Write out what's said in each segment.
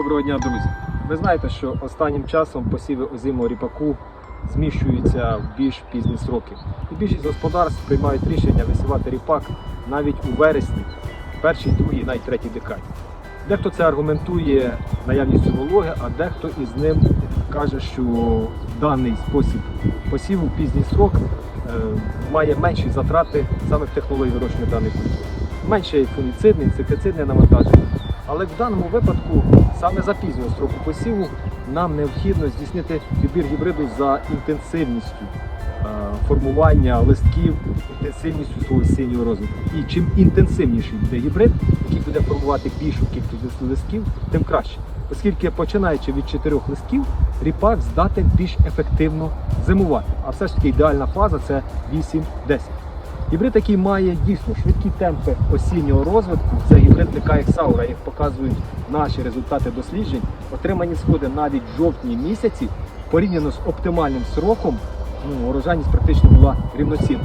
Доброго дня, друзі! Ви знаєте, що останнім часом посіви озимого ріпаку зміщуються в більш пізні сроки. І більшість господарств приймають рішення висівати ріпак навіть у вересні, першій, другій, навіть третій декаді. Дехто це аргументує наявністю вологи, а дехто із ним каже, що даний спосіб посіву в пізній срок е, має менші затрати саме в технології вирощення даної культури. Менше фунгіцидне, інсектицидне навантаження. Але в даному випадку саме за пізнього строку посіву нам необхідно здійснити підбір гібриду за інтенсивністю е, формування листків, інтенсивністю свого синього розвитку. І чим інтенсивніший буде гібрид, який буде формувати більшу кількість листків, тим краще. Оскільки починаючи від чотирьох листків, ріпак здатен більш ефективно зимувати. А все ж таки ідеальна фаза це 8-10. Гібрид, який має дійсно швидкі темпи осіннього розвитку, це гібрид Лікаєк Саура, як показують наші результати досліджень, отримані сходи навіть в жовтні місяці, порівняно з оптимальним сроком, ну, урожайність практично була рівноцінна.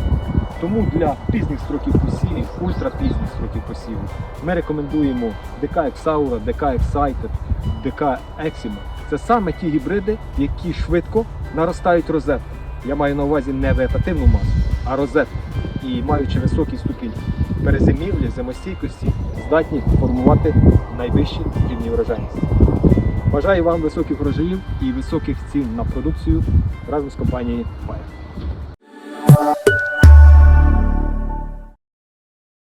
Тому для пізніх строків посівів, ультрапізніх строків посівів, ми рекомендуємо ДК Саура, ДК Excited, ДК Eximo. Це саме ті гібриди, які швидко наростають розетку. Я маю на увазі не вегетативну масу, а розетку. І маючи високий ступінь перезимівлі, зимостійкості, здатні формувати найвищі рівні врожайності. Бажаю вам високих врожаїв і високих цін на продукцію разом з компанією Bayer.